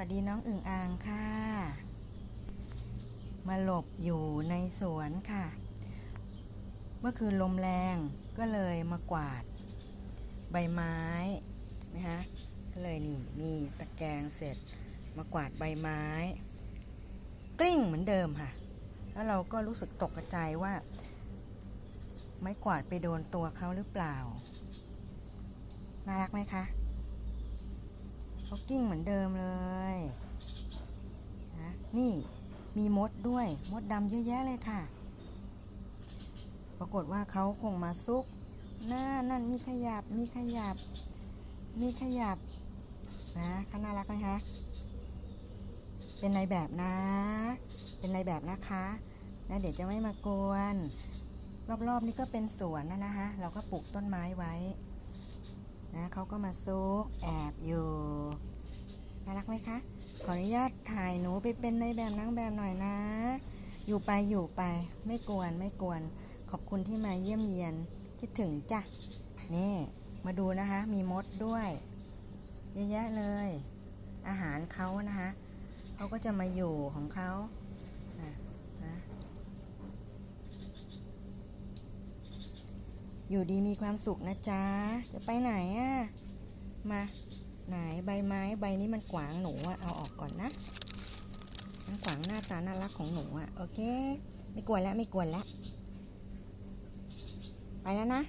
วัสดีน้องอึ่งอ่างค่ะ มาหลบอยู่ในสวนค่ะ เมื่อคืนลมแรงก็เลยมากวาด ใบไม้นะคะก็เลยนี่มีตะแกรงเสร็จมากวาดใบไม้ กลิ้งเหมือนเดิมค่ะ แล้วเราก็รู้สึกตกใจว่า ไม้กวาดไปโดนตัวเขาหรือเปล่า น่ารักไหมคะ กิ้งเหมือนเดิมเลยนะนี่มีมดด้วยมดดำเยอะแยะเลยค่ะ ปรากฏว่าเขาคงมาซุกหน้านั่นมีขยับมีขยับ มีขยับนะเขาน่ารักไหมคะเป็นในแบบนะ เป็นในแบบนะคะนะเดี๋ยวจะไม่มากวน รอบๆ นี่ก็เป็นสวนนะนะคะ เราก็ปลูกต้นไม้ไว้นะเขาก็มาซุกแอบอยู่ น่ารักไหมคะ ขออนุญาตถ่ายหนูไปเป็นในแบบนางแบบหน่อยนะ อยู่ไปอยู่ไป ไม่กวนไม่กวน ขอบคุณที่มาเยี่ยมเยียน คิดถึงจ้ะ นี่ มาดูนะคะ มีมดด้วยเยอะแยะเลย อาหารเขานะคะเขาก็จะมาอยู่ของเขาอยู่ดีมีความสุขนะจ๊ะ จะไปไหนอะ มา ไหนใบไม้ใบนี้มันขวางหนูอะเอาออกก่อนนะมันขวางหน้าตาน่ารักของหนูอะโอเค ไม่กลัวแล้วไม่กลัวแล้ว ไปแล้วนะ